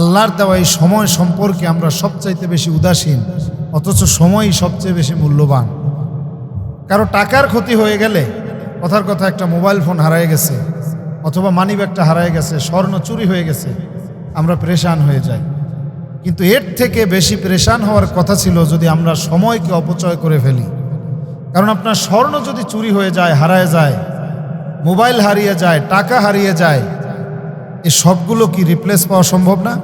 আল্লাহর দেওয়া এই সময় সম্পর্কে আমরা সবচাইতে বেশি উদাসীন, অথচ সময়ই সবচেয়ে বেশি মূল্যবান। কারও টাকার ক্ষতি হয়ে গেলে কথার কথা একটা মোবাইল ফোন হারায় গেছে, অথবা মানি ব্যাগটা হারায় গেছে, স্বর্ণ চুরি হয়ে গেছে, আমরা প্রেশান হয়ে যাই। কিন্তু এর থেকে বেশি প্রেশান হওয়ার কথা ছিল যদি আমরা সময়কে অপচয় করে ফেলি। কারণ আপনার স্বর্ণ যদি চুরি হয়ে যায়, হারায় যায়, মোবাইল হারিয়ে যায়, টাকা হারিয়ে যায় এই সবগুলো কি রিপ্লেস পাওয়া সম্ভব না?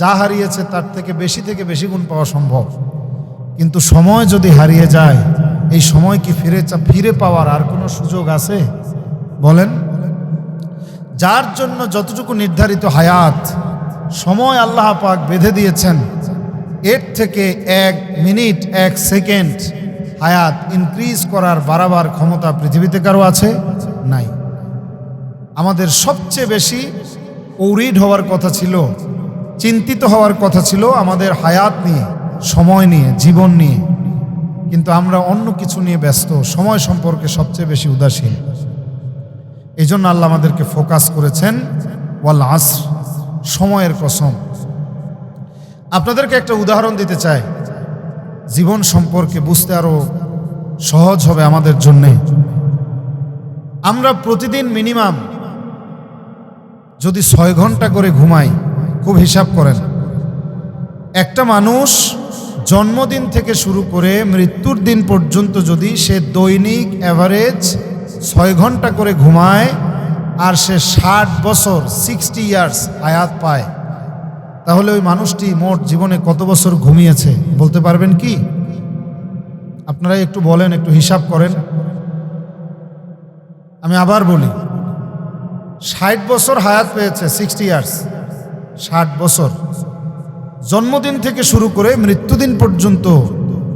যা হারিয়েছে তার থেকে বেশি থেকে বেশি গুণ পাওয়া সম্ভব। কিন্তু সময় যদি হারিয়ে যায়, এই সময় কি ফিরে ফিরে পাওয়ার আর কোনো সুযোগ আছে? বলেন। যার জন্য যতটুকু নির্ধারিত হায়াত, সময় আল্লাহ পাক বেঁধে দিয়েছেন, এর থেকে এক মিনিট, এক সেকেন্ড হায়াত ইনক্রিজ করার বাড়াবার ক্ষমতা পৃথিবীতে কারও আছে? নাই। আমাদের সবচেয়ে বেশি ওরিড হওয়ার কথা ছিল, চিন্তিত হওয়ার কথা ছিল আমাদের হায়াত নিয়ে, সময় নিয়ে, জীবন নিয়ে। কিন্তু আমরা অন্য কিছু নিয়ে ব্যস্ত, সময় সম্পর্কে সবচেয়ে বেশি উদাসীন। এই জন্য আল্লাহ আমাদেরকে ফোকাস করেছেন, ওয়াল আসর, সময়ের কসম। আপনাদেরকে একটা উদাহরণ দিতে চাই। জীবন সম্পর্কে বুঝতে আরও সহজ হবে আমাদের জন্যে। আমরা প্রতিদিন মিনিমাম যদি ছয় ঘণ্টা করে ঘুমাই, খুব হিসাব করেন। একটা মানুষ জন্মদিন থেকে শুরু করে মৃত্যুর দিন পর্যন্ত যদি সে দৈনিক অ্যাভারেজ ছয় ঘণ্টা করে ঘুমায়, আর সে ষাট বছর সিক্সটি ইয়ার্স আয়াত পায়, তাহলে ওই মানুষটি মোট জীবনে কত বছর ঘুমিয়েছে, বলতে পারবেন কি? আপনারা একটু বলেন, একটু হিসাব করেন। আমি আবার বলি ষাট বছর হায়াত পেয়েছে সিক্সটি ইয়ার্স ষাট বছর। জন্মদিন থেকে শুরু করে মৃত্যুদিন পর্যন্ত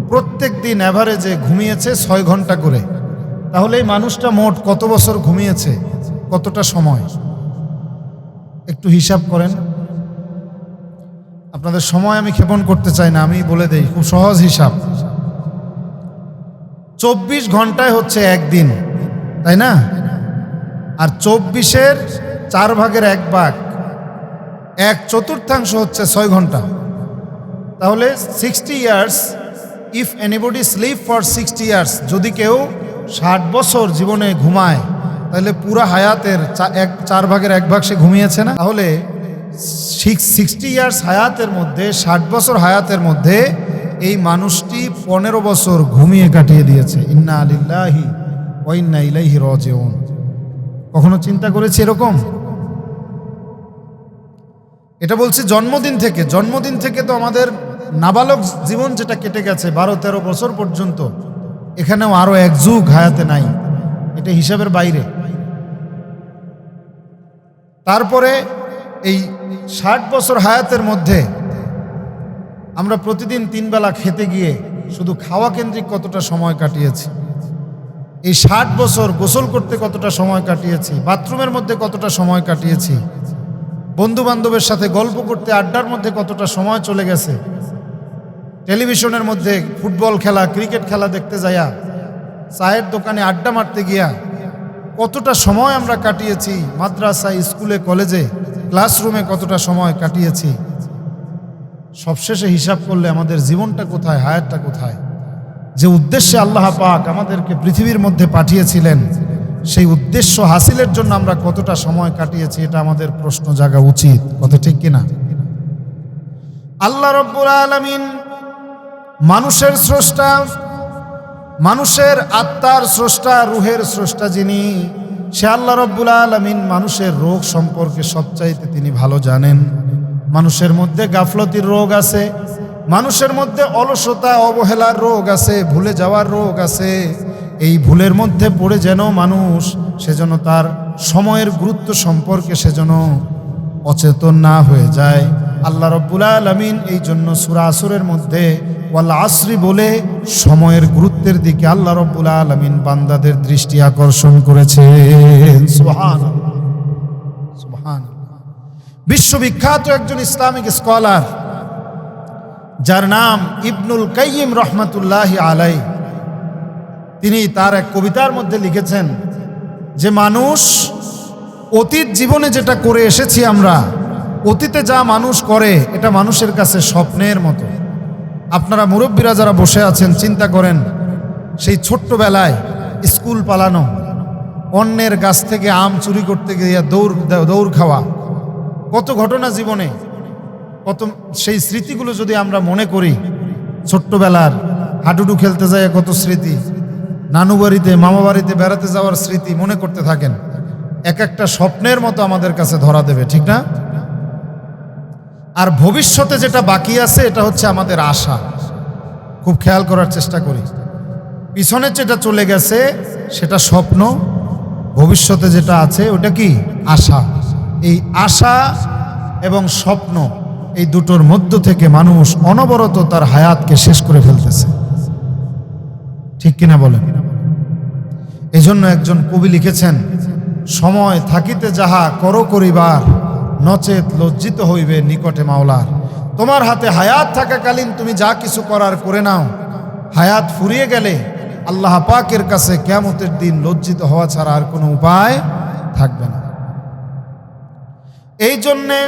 প্রত্যেক দিন অ্যাভারেজে ঘুমিয়েছে ছয় ঘণ্টা করে। তাহলে এই মানুষটা মোট কত বছর ঘুমিয়েছে? কতটা সময়? একটু হিসাব করেন। আপনাদের সময় আমি ক্ষেপণ করতে চাই না, আমি বলে দেই, খুব সহজ হিসাব। চব্বিশ ঘন্টায় হচ্ছে একদিন, তাই না? আর চব্বিশের চার ভাগের এক ভাগ, এক চতুর্থাংশ হচ্ছে ছয় ঘণ্টা। তাহলে sixty years if anybody sleep for sixty years যদি কেউ ষাট বছর জীবনে ঘুমায়, তাহলে পুরা হায়াতের এক চার ভাগের এক ভাগ সে ঘুমিয়েছে না। তাহলে সিক্সটি ইয়ার্স হায়াতের মধ্যে, ষাট বছর হায়াতের মধ্যে এই মানুষটি পনেরো বছর ঘুমিয়ে কাটিয়ে দিয়েছে। ইন্না আলিল্লাহি ওয়াইন্না ইলাইহি রাজিউন। কখনো চিন্তা করেছি এরকম? এটা বলছি জন্মদিন থেকে। জন্মদিন থেকে তো আমাদের নাবালক জীবন যেটা কেটে গেছে, বারো তেরো বছর পর্যন্ত, এখানেও আরও এক যুগ হায়াতে নাই। এটা হিসাবের বাইরে। তারপরে এই ষাট বছর হায়াতের মধ্যে আমরা প্রতিদিন তিন বেলা খেতে গিয়ে শুধু খাওয়া কেন্দ্রিক কতটা সময় কাটিয়েছি? এই ষাট বছর গোসল করতে কতটা সময় কাটিয়েছি? বাথরুমের মধ্যে কতটা সময় কাটিয়েছি? বন্ধু বান্ধবের সাথে গল্প করতে আড্ডার মধ্যে কতটা সময় চলে গেছে? টেলিভিশনের মধ্যে ফুটবল খেলা, ক্রিকেট খেলা দেখতে যাইয়া, চায়ের দোকানে আড্ডা মারতে গিয়া কতটা সময় আমরা কাটিয়েছি? মাদ্রাসায় স্কুলে, কলেজে, ক্লাসরুমে কতটা সময় কাটিয়েছি? সবশেষে হিসাব করলে আমাদের জীবনটা কোথায় হায়ারটা কোথায়? যে উদ্দেশ্যে আল্লাহ পাক আমাদেরকে পৃথিবীর মধ্যে পাঠিয়েছিলেন, সেই উদ্দেশ্য হাসিলের জন্য আমরা কতটা সময় কাটিয়েছি এটা আমাদের প্রশ্ন জাগা উচিত। কথা ঠিক কিনা? আল্লাহ রব্বুল আলমিন মানুষের স্রষ্টা, মানুষের আত্মার স্রষ্টা, রুহের স্রষ্টা যিনি, সে আল্লাহ রব্বুল আলমিন মানুষের রোগ সম্পর্কে সবচাইতে তিনি ভালো জানেন। মানুষের মধ্যে গাফলতির রোগ আছে মানুষের মধ্যে অলসতা, অবহেলার রোগ আছে, ভুলে যাওয়ার রোগ আছে। এই ভুলের মধ্যে পড়ে যেন মানুষ সেজন্য তার সময়ের গুরুত্ব সম্পর্কে সেজন্য অচেতন না হয়ে যায়। আল্লাহ রব্বুল আলমিন এই জন্য সুরা আসরের মধ্যে ওয়াল আসরি বলে সময়ের গুরুত্বের দিকে আল্লাহ রব্বুল আলমিন বান্দাদের দৃষ্টি আকর্ষণ করেছে। বিশ্ববিখ্যাত একজন ইসলামিক স্কলার যার নাম ইবনুল কাইয়িম রহমাতুল্লাহ আলাই তিনি তার এক কবিতার মধ্যে লিখেছেন, যে মানুষ, অতীত জীবনে যেটা করে এসেছি আমরা, অতীতে যা মানুষ করে, এটা মানুষের কাছে স্বপ্নের মতো। আপনারা মুরব্বীরা যারা বসে আছেন, চিন্তা করেন, সেই ছোট্টবেলায় স্কুল পালানো, অন্যের গাছ থেকে আম চুরি করতে গিয়ে দৌড় দৌড় খাওয়া, কত ঘটনা জীবনে কত সেই স্মৃতিগুলো যদি আমরা মনে করি, ছোট্টবেলার হাডুডু খেলতে যায় কত স্মৃতি, নানু বাড়িতে, মামা বাড়িতে বেড়াতে যাওয়ার স্মৃতি মনে করতে থাকেন, এক একটা স্বপ্নের মতো আমাদের কাছে ধরা দেবে, ঠিক না? আর ভবিষ্যতে যেটা বাকি আছে, এটা হচ্ছে আমাদের আশা। খুব খেয়াল করার চেষ্টা করি। পিছনে যেটা চলে গেছে, সেটা স্বপ্ন, ভবিষ্যতে যেটা আছে, ওটা কি? আশা। এই আশা এবং স্বপ্ন এই দুটোর মধ্য থেকে মানুষ অনবরত তার হায়াতকে শেষ করে ফেলতেছে। ঠিক কিনা বলেন? এই জন্য একজন কবি লিখেছেন, সময় থাকিতে যাহা কর করিবার, নচেত লজ্জিত হইবে নিকটে মাওলার। তোমার হাতে হায়াত থাকাকালীন তুমি যা কিছু করার করে নাও। হায়াত ফুরিয়ে গেলে আল্লাহ পাকের কাছে কেমতের দিন লজ্জিত হওয়া ছাড়া আর কোনো উপায় থাকবে না। এই জন্যে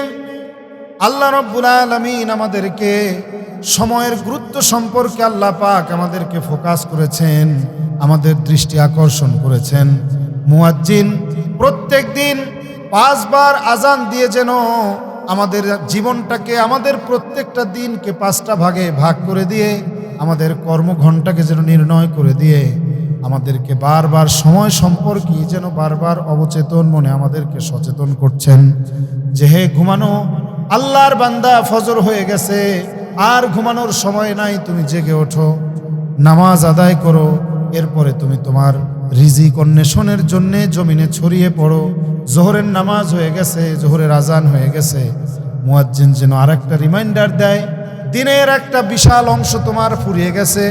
আল্লাহ রব্বুল আলমিন আমাদেরকে সময়ের গুরুত্ব সম্পর্কে আল্লাহ পাক আমাদেরকে ফোকাস করেছেন, আমাদের দৃষ্টি আকর্ষণ করেছেন। মুয়াজ্জিন, প্রত্যেক দিন পাঁচবার আজান দিয়ে যেন আমাদের জীবনটাকে, আমাদের প্রত্যেকটা দিনকে পাঁচটা ভাগে ভাগ করে দিয়ে, আমাদের কর্মঘণ্টাকে যেন নির্ণয় করে দিয়ে, আমাদেরকে বারবার সময় সম্পর্কে যেন বারবার অবচেতন মনে আমাদেরকে সচেতন করছেন। যে হে ঘুমানো আল্লাহর বান্দা ফজর হয়ে গেছে, আর ঘুমানোর সময় নাই, তুমি জেগে ওঠো, নামাজ আদায় করো, এরপরে তুমি তোমার রিজিক অন্বেষণের জন্য জমিনে ছড়িয়ে পড়ো। জোহরের নামাজ হয়ে গেছে, জোহরের আজান হয়ে গেছে। মুয়াজ্জিন যেন আরেকটা রিমাইন্ডার দেয়, দিনের একটা বিশাল অংশ তোমার ফুরিয়ে গেছে।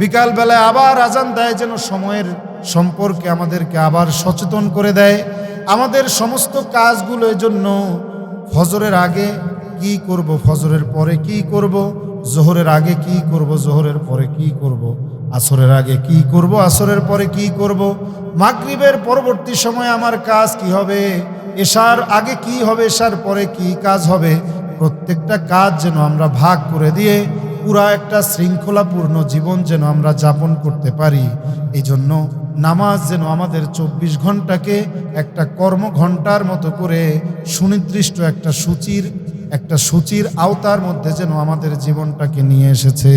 বিকালবেলায় আবার আজান দেয় যেন সময়ের সম্পর্কে আমাদেরকে আবার সচেতন করে দেয়। আমাদের সমস্ত কাজগুলোর জন্য ফজরের আগে কি করব? ফজরের পরে কি করব? জোহরের আগে কি করব? জোহরের পরে কি করব? আসরের আগে কি করব? আসরের পরে কি করব? মাগরিবের পরবর্তী সময় আমার কাজ কি হবে? এশার আগে কি হবে? এশার পরে কি কাজ হবে? প্রত্যেকটা কাজ যেন আমরা ভাগ করে দিয়ে পুরা একটা শৃঙ্খলাপূর্ণ জীবন যেন আমরা যাপন করতে পারি। এই জন্য নামাজ যেন আমাদের চব্বিশ ঘন্টাকে একটা কর্ম ঘণ্টার মতো করে সুনির্দিষ্ট একটা সূচির একটা সূচির আওতার মধ্যে যেন আমাদের জীবনটাকে নিয়ে এসেছে।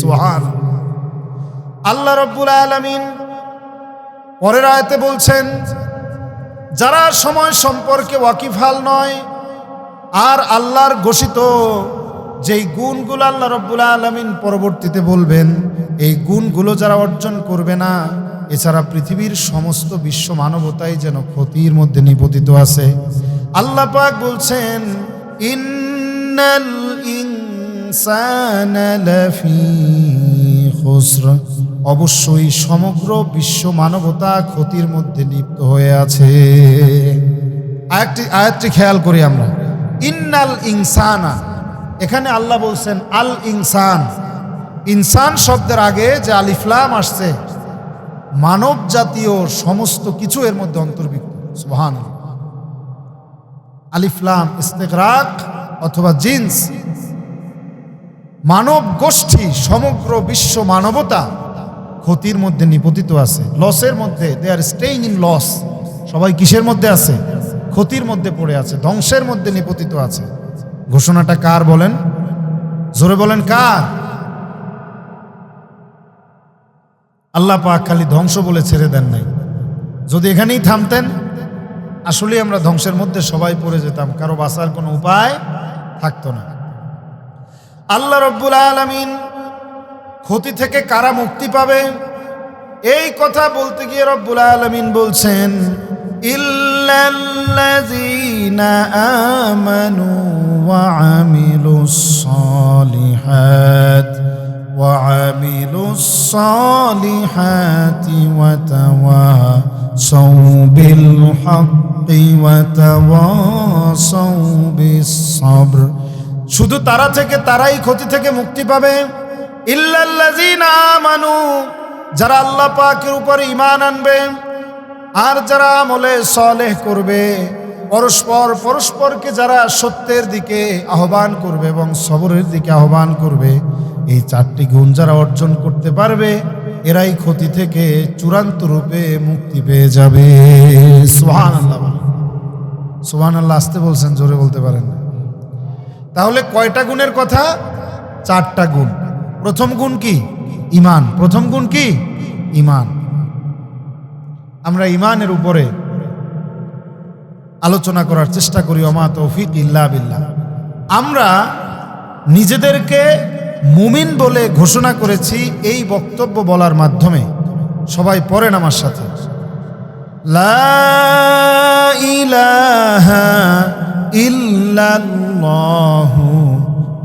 সোহান আল্লাহ রব্বুল আলমিন পরের আয়তে বলছেন, যারা সময় সম্পর্কে ওয়াকিফাল নয়, আর আল্লাহর ঘোষিত যেই গুণগুলো আল্লাহ রব্বুল আলমিন পরবর্তীতে বলবেন, এই গুণগুলো যারা অর্জন করবে না, এছাড়া পৃথিবীর সমস্ত বিশ্ব মানবতাই যেন ক্ষতির মধ্যে নিপতিত আছে। আল্লাহ পাক বলছেন অবশ্যই সমগ্র বিশ্ব মানবতা ক্ষতির মধ্যে লিপ্ত হয়ে আছে। আয়াতটি খেয়াল করি আমরা। ইন্নাল ইনসানা এখানে আল্লাহ বলছেন, আল ইনসান। ইনসান শব্দের আগে যে আলিফলাম আসছে, মানব জাতীয় সমস্ত কিছু এর মধ্যে অন্তর্ভুক্ত। সুবহান আলিফলাম ইস্তেকরাক অথবা জিন্স। মানব গোষ্ঠী, সমগ্র বিশ্ব মানবতা ক্ষতির মধ্যে নিপতিত আছে। লসের মধ্যে they are staying in loss সবাই কিসের মধ্যে আছে? ক্ষতির মধ্যে পড়ে আছে, ধ্বংসের মধ্যে নিপতিত আছে। ঘোষণাটা কার বলেন? জোরে বলেন কার? আল্লাহ পাক খালি ধ্বংস বলে ছেড়ে দেন নাই। যদি এখানেই থামতেন আসলে আমরা ধ্বংসের মধ্যে সবাই পড়ে যেতাম, কারও বাঁচার কোনো উপায় থাকতো না। আল্লাহ রব্বুল আলমিন ক্ষতি থেকে কারা মুক্তি পাবে? এই কথা বলতে গিয়ে রব্বুল আলমিন বলছেন সালিহাত ওয়া আমিলুস সালিহাতি ওয়া তাওয়াসাউ বিল হাক্কি ওয়া তাওয়াসাউ বিস শুধু তারা থেকে, তারাই ক্ষতি থেকে মুক্তি পাবে। ইল্লাল্লাযীনা আমানু, যারা আল্লাহ পাকের উপর ঈমান আনবে। আর যারা আমলে সলেহ করবে, পরস্পর পরস্পরকে যারা সত্যের দিকে আহ্বান করবে এবং সবরের দিকে আহ্বান করবে, এই চারটি গুণ যারা অর্জন করতে পারবে, এরাই ক্ষতি থেকে চূড়ান্ত রূপে মুক্তি পেয়ে যাবে। সুহান আল্লাহ সুহান আল্লাহ আসতে বলছেন, জোরে বলতে পারেন। তাহলে কয়টা গুণের কথা? চারটা গুণ। প্রথম গুণ কি? ইমান। প্রথম গুণ কি? ইমান। আমরা ইমানের উপরে আলোচনা করার চেষ্টা করি অমা তৌফিক ইল্লা বিল্লাহ। আমরা নিজেদেরকে মুমিন বলে ঘোষণা করেছি এই বক্তব্য বলার মাধ্যমে। সবাই পড়েন আমার সাথে।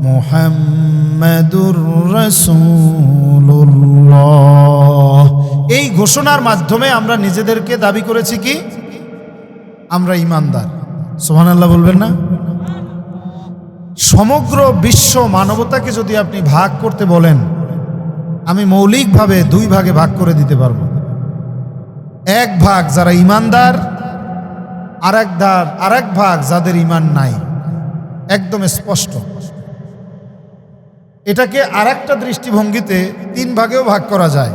মুহাম্মাদুর রাসূলুল্লাহ। এই ঘোষণার মাধ্যমে আমরা নিজেদেরকে দাবি করেছি কি? আমরা ইমানদার। সোহান আল্লাহ বলবেন না? সমগ্র বিশ্ব মানবতাকে যদি আপনি ভাগ করতে বলেন, আমি মৌলিকভাবে দুই ভাগে ভাগ করে দিতে পারব। এক ভাগ যারা ইমানদার আর এক ধার আর এক ভাগ যাদের ইমান নাই। একদম স্পষ্ট। এটাকে আর একটা দৃষ্টিভঙ্গিতে তিন ভাগেও ভাগ করা যায়।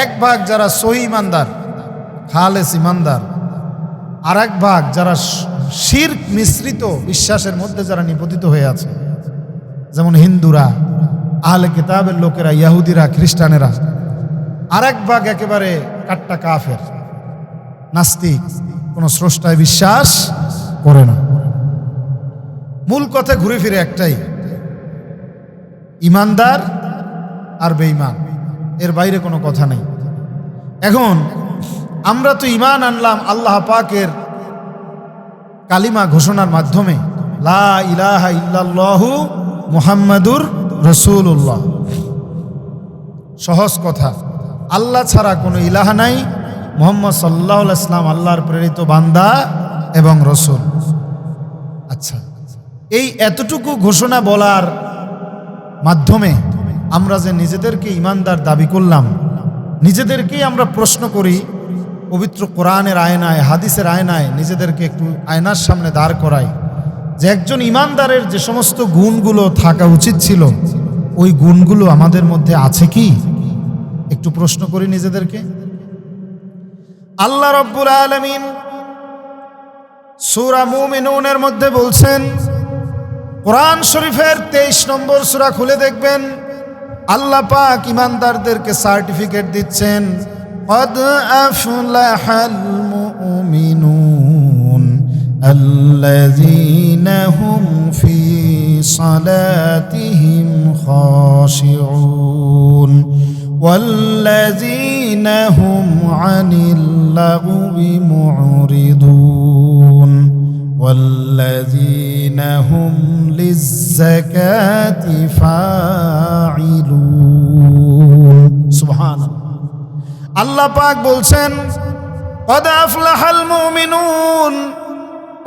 এক ভাগ যারা সহি ইমানদার, খালেস ইমানদার আর এক ভাগ যারা শির মিশ্রিত বিশ্বাসের মধ্যে যারা নিপতিত হয়ে আছে, যেমন হিন্দুরা, আহলে কিতাবের লোকেরা, ইয়াহুদিরা, খ্রিস্টানেরা আর এক ভাগ একেবারে কাট্টা কাফের, নাস্তিক, কোনো স্রষ্টায় বিশ্বাস করে না। মূল কথা ঘুরে ফিরে একটাই, ইমানদার আর বেঈমান। এর বাইরে কোনো কথা নেই। এখন আমরা তো ইমান আনলাম আল্লাহ পাকের কালিমা ঘোষণার মাধ্যমে। লা ইলাহা ইল্লাল্লাহু মুহাম্মাদুর রসুল্লাহ সহজ কথা। আল্লাহ ছাড়া কোনো ইলাহা নাই। মোহাম্মদ সাল্লাহ ইসলাম আল্লাহর প্রেরিত বান্দা এবং রসুল। আচ্ছা এই এতটুকু ঘোষণা বলার মাধ্যমে আমরা যে নিজেদেরকে ইমানদার দাবি করলাম, নিজেদেরকেই আমরা প্রশ্ন করি, পবিত্র কোরআনের আয়নায়, হাদিসের আয়নায় নিজেদেরকে একটু আয়নার সামনে দাঁড় করাই। যে একজন ইমানদারের যে সমস্ত গুণগুলো থাকা উচিত ছিল, ওই গুণগুলো আমাদের মধ্যে আছে কি? একটু প্রশ্ন করি নিজেদেরকে। আল্লাহ রব্বুল আলমিন সুরা মুমিনুনের মধ্যে বলছেন, কোরআন শরীফের তেইশ নম্বর সুরা খুলে দেখবেন। আল্লাহ পাক ইমানদারদেরকে সার্টিফিকেট দিচ্ছেন قد أفلح المؤمنون الذين هم في صلاتهم خاشعون والذين هم عن اللغو معرضون والذين هم للزكاة فاعلون سبحان الله আল্লাহ পাক বলছেন قد أفلح المؤمنون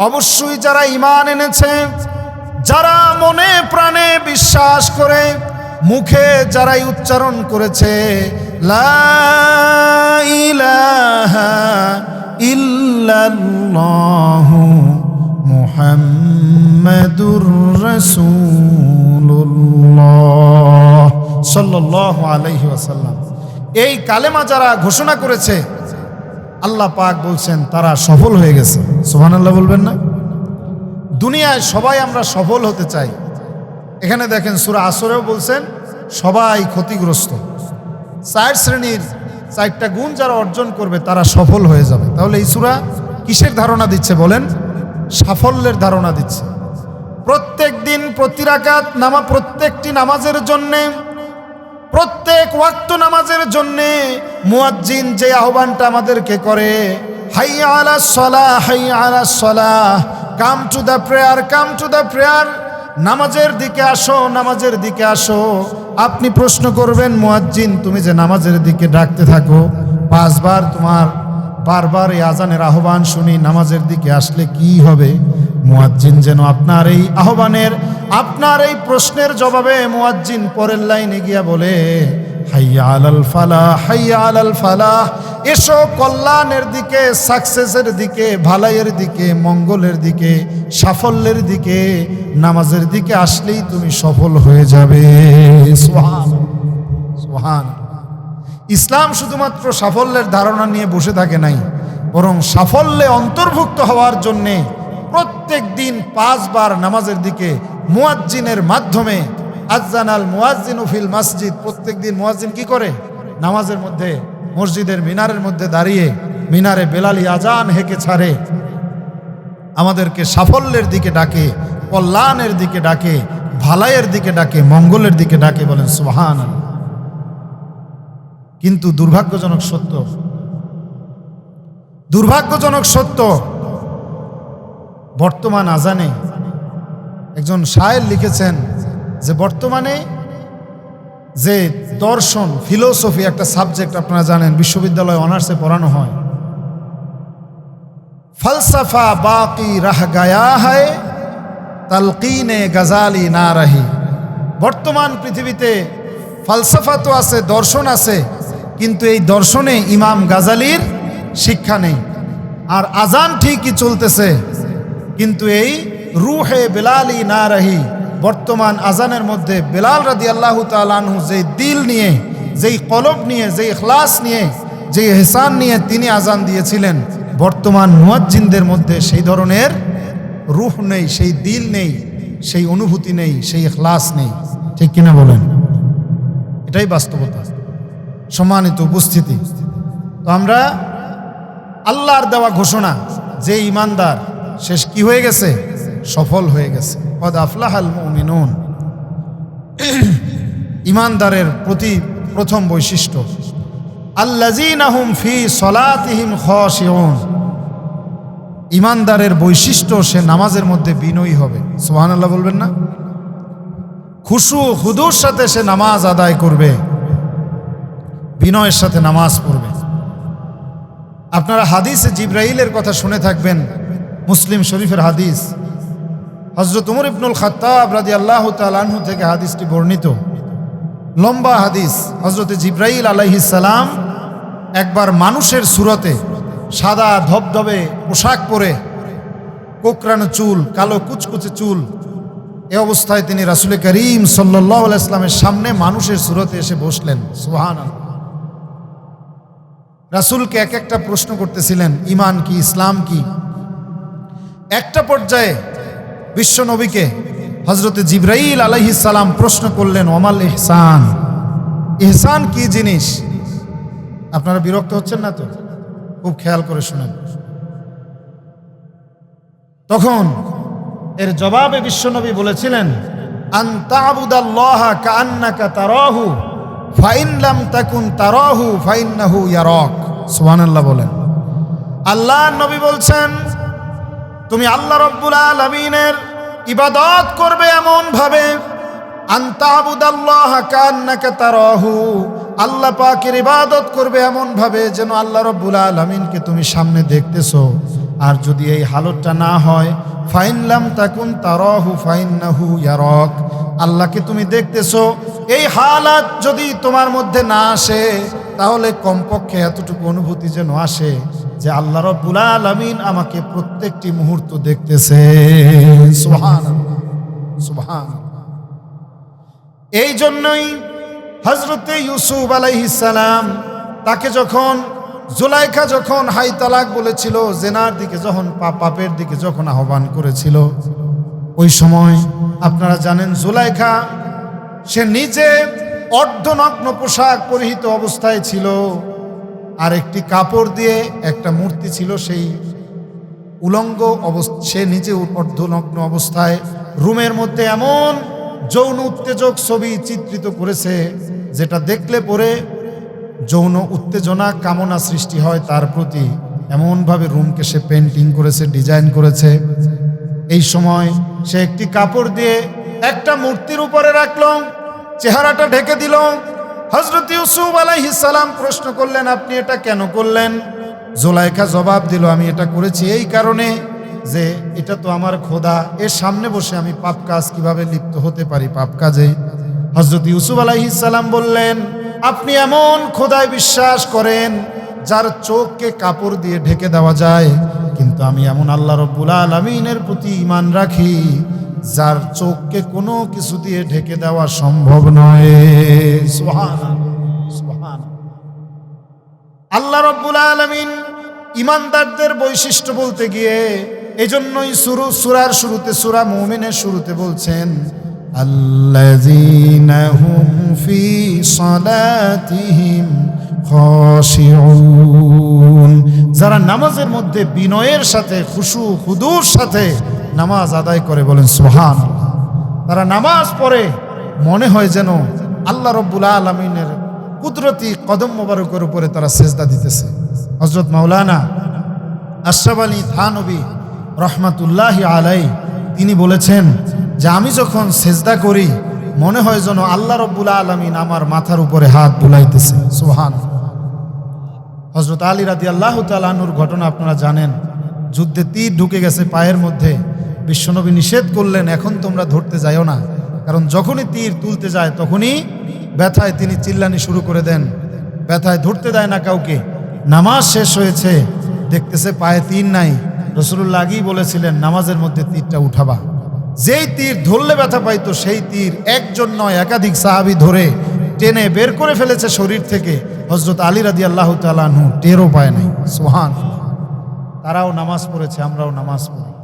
অবশ্যই যারা ঈমান এনেছে যারা মনে প্রাণে বিশ্বাস করে মুখে যারাই উচ্চারণ করেছে লা ইলাহা ইল্লাল্লাহু মুহাম্মাদুর রাসূলুল্লাহ সাল্লাল্লাহু আলাইহি ওয়াসাল্লাম। এই কালেমা যারা ঘোষণা করেছে, আল্লাহ পাক বলছেন, তারা সফল হয়ে গেছে। সুবহানাল্লাহ বলবেন না? দুনিয়ায় সবাই আমরা সফল হতে চাই। এখানে দেখেন সুরা আসরেও বলছেন, সবাই ক্ষতিগ্রস্ত। চার শ্রেণির চারটা গুণ যারা অর্জন করবে, তারা সফল হয়ে যাবে। তাহলে এই সুরা কিসের ধারণা দিচ্ছে বলেন? সাফল্যের ধারণা দিচ্ছে। প্রত্যেক দিন প্রতি রাকাত নামা, প্রত্যেকটি নামাজের জন্যে, প্রত্যেক ওয়াক্ত নামাজের জন্যে মুয়াজ্জিন যে আহ্বানটা আমাদেরকে করে হাই আলা সলা হাই আলা সলা come to the prayer, come to the prayer, নামাজের দিকে আসো, নামাজের দিকে আসো। আপনি প্রশ্ন করবেন, মুয়াজ্জিন, তুমি যে নামাজের দিকে ডাকতে থাকো, পাঁচবার তোমার বারবার এই আজানের আহ্বান শুনি, নামাজের দিকে আসলে কি হবে? মুয়াজ্জিন যেন আপনার এই আহ্বানের, আপনার এই প্রশ্নের জবাবে মুয়াজ্জিন পরের লাইনে গিয়া বলে, হাইয়া আলাল ফালাহ, হাইয়া আলাল ফালাহ, এসো কল্যাণের দিকে সাকসেসের দিকে, ভালাইয়ের দিকে, মঙ্গলের দিকে, সাফল্যের দিকে, নামাজের দিকে আসলেই তুমি সফল হয়ে যাবে। সোহান সোহান ইসলাম শুধুমাত্র সাফল্যের ধারণা নিয়ে বসে থাকে নাই, বরং সাফল্যে অন্তর্ভুক্ত হওয়ার জন্যে প্রত্যেক দিন পাঁচবার নামাজের দিকে মুয়াজ্জিনের মাধ্যমে আজান আল মুয়াজ্জিন ফিল মসজিদ। প্রত্যেক দিন মুয়াজ্জিন কি করে? নামাজের মধ্যে, মসজিদের মিনারের মধ্যে দাঁড়িয়ে মিনারে বেলালি আজান হেঁকে ছাড়ে। আমাদেরকে সাফল্যের দিকে ডাকে, কল্যাণের দিকে ডাকে, ভালাইয়ের দিকে ডাকে, মঙ্গলের দিকে ডাকে বলেন সুহান কিন্তু দুর্ভাগ্যজনক সত্য। দুর্ভাগ্যজনক সত্য, বর্তমান আজানে একজন শায়ের লিখেছেন যে বর্তমানে যে দর্শন, ফিলোসফি একটা সাবজেক্ট আপনারা জানেন, বিশ্ববিদ্যালয়ে অনার্সে পড়ানো হয়। ফলসফা বাকি রাহ গায়া হয়, তালকিনে গাজালি না রাহি। বর্তমান পৃথিবীতে ফালসাফা তো আছে, দর্শন আছে কিন্তু এই দর্শনে ইমাম গাজালির শিক্ষা নেই। আর আজান ঠিকই চলতেছে, কিন্তু এই রুহে বেলালি না রাহি বর্তমান আজানের মধ্যে বেলাল রাদি আল্লাহ তালু যেই দিল নিয়ে, যেই কলব নিয়ে, যেই খ্লাস নিয়ে, যেই হেসান নিয়ে তিনি আজান দিয়েছিলেন, বর্তমান মুয়াজ্জিনদের মধ্যে সেই ধরনের রুহ নেই, সেই দিল নেই, সেই অনুভূতি নেই, সেই খ্লাস নেই। ঠিক কিনা বলেন? এটাই বাস্তবতা। সম্মানিত উপস্থিতি। তো আমরা আল্লাহর দেওয়া ঘোষণা, যে ইমানদার, শেষ কি হয়ে গেছে? সফল হয়ে গেছে। পদ আফলাহাল মুমিনুন। ইমানদারের প্রতি প্রথম বৈশিষ্ট্য আল্লাজিনাহুম ফি সলাতিহিম খশিউন। ইমানদারের বৈশিষ্ট্য, সে নামাজের মধ্যে বিনয়ী হবে। সোহান আল্লাহ বলবেন না? খুশু, হুদুর সাথে সে নামাজ আদায় করবে। বিনয়ের সাথে নামাজ পড়বে আপনারা হাদিসে জিব্রাইলের কথা শুনে থাকবেন, মুসলিম শরীফের হাদিস। হজরত উমর ইবনুল খাত্তাব রাজি আল্লাহ তালাহু থেকে হাদিসটি বর্ণিত। লম্বা হাদিস হজরত জিব্রাইল আলাইহিসালাম একবার মানুষের সুরতে সাদা ধবধবে পোশাক পরে কোকরানো চুল, কালো কুচকুচে চুল, এ অবস্থায় তিনি রাসুল করিম সাল্লাহ ইসলামের সামনে মানুষের সুরতে এসে বসলেন। সুহান রাসুলকে এক একটা প্রশ্ন করতেছিলেন, ইমান কি, ইসলাম কি? একটা পর্যায়ে বিশ্ব নবীকে হজরত জিব্রাইল সালাম প্রশ্ন করলেন অমাল ইহসান? ইহসান কি জিনিস? আপনারা বিরক্ত হচ্ছেন না তো? খুব খেয়াল করে শুনেন। তখন এর জবাবে বিশ্বনবী বলেছিলেন তাকুন তারাহু, ফাইন্নাহু ইয়ারক। সুবহানাল্লাহ বলেন। আল্লাহ নবী বলছেন, তুমি আল্লাহ রব্বুল আলমিনের ইবাদত করবে এমন ভাবে আন্তাবুদাল্লাহ কান্নাকা তারাহু। আল্লাহ পাকের ইবাদত করবে এমন ভাবে যেন আল্লাহ রব্বুল আলমিনকে তুমি সামনে দেখতেছো। আর যদি এই হালতটা না হয় ফাইনলাম তাকুন তারাহু ফাইন্নাহু ইয়ারক। আল্লাহকে তুমি দেখতেছো, এই হালাত যদি তোমার মধ্যে না আসে, তাহলে কমপক্ষে এতটুকু অনুভূতি যেন আসে যে আল্লাহ রব্বুল আলমিন আমাকে প্রত্যেকটি মুহূর্ত দেখতেছে। সুহান এই জন্যই হজরতে ইউসুফ আলাইহিসালাম তাকে যখন জুলাইখা যখন হাই তালাক বলেছিল, জেনার দিকে যখন পাপের দিকে যখন আহ্বান করেছিল, ওই সময় আপনারা জানেন জোলাইখা, সে নিজে অর্ধনগ্ন পোশাক পরিহিত অবস্থায় ছিল, আর একটি কাপড় দিয়ে একটা মূর্তি ছিল সেই উলঙ্গ অবস্থা, সে নিজে অর্ধনগ্ন অবস্থায় রুমের মধ্যে এমন যৌন উত্তেজক ছবি চিত্রিত করেছে, যেটা দেখলে পরে যৌন উত্তেজনা কামনা সৃষ্টি হয় তার প্রতি। এমনভাবে রুমকে সে পেন্টিং করেছে, ডিজাইন করেছে। এই সময় সে একটি কাপড় দিয়ে একটা মূর্তির উপরে রাখল, চেহারাটা ঢেকে দিল। হজরত ইউসুফ আলাইহিসালাম প্রশ্ন করলেন, আপনি এটা কেন করলেন? জোলাইখা জবাব দিল, আমি এটা করেছি এই কারণে যে এটা তো আমার খোদা। এর সামনে বসে আমি পাপ কাজ কীভাবে লিপ্ত হতে পারি, পাপ কাজে? হজরত ইউসুফ আলাইহিসালাম বললেন আপনি এমন খোদায় বিশ্বাস করেন, যার চোখকে কাপড় দিয়ে ঢেকে দেওয়া যায়। কিন্তু আমি এমন আল্লাহ রব্বুল আলমিনের প্রতি ইমান রাখি, যার চোখকে কোনো কিছু দিয়ে ঢেকে দেওয়া সম্ভব নয়। আল্লাহ রব্বুল আলমিন ইমানদারদের বৈশিষ্ট্য বলতে গিয়ে, এজন্যই শুরু সুরার শুরুতে, সুরা মুমিনের শুরুতে বলছেন আল্লাযীনা হুম ফি সালাতিহিম খাশিউন যারা নামাজের মধ্যে বিনয়ের সাথে, খুশু খুদুর সাথে নামাজ আদায় করে বলেন সুবহান তারা নামাজ পড়ে, মনে হয় যেন আল্লাহ রব্বুল আলমিনের কুদরতি কদম মোবারকের উপরে তারা সেজদা দিতেছে। হজরত মাওলানা আশরাফ আলী থানবী রহমাতুল্লাহ আলাই তিনি বলেছেন যে আমি যখন সেজদা করি, মনে হয় যেন আল্লাহ রব্বুল আলমিন আমার মাথার উপরে হাত বুলাইতেছে। সোহান হজরত আলী রাদি আল্লাহ তালানুর ঘটনা আপনারা জানেন। যুদ্ধে তীর ঢুকে গেছে পায়ের মধ্যে। বিশ্বনবী নিষেধ করলেন, এখন তোমরা ধরতে যাইও না। কারণ যখনই তীর তুলতে যায়, তখনই ব্যথায় তিনি চিল্লানি শুরু করে দেন। ব্যথায় ধরতে দেয় না কাউকে। নামাজ শেষ হয়েছে, দেখতেছে পায়ে তীর নাই। রসুল্লাহ আগেই বলেছিলেন, নামাজের মধ্যে তীরটা উঠাবা। যেই তীর ধরলে ব্যথা পাইতো, সেই তীর একজন নয়, একাধিক সাহাবি ধরে টেনে বের করে ফেলেছে শরীর থেকে। হজরত আলী রাদি আল্লাহ তালাহু টেরও পায় নাই। সোহান তারাও নামাজ পড়েছে, আমরাও নামাজ পড়ি।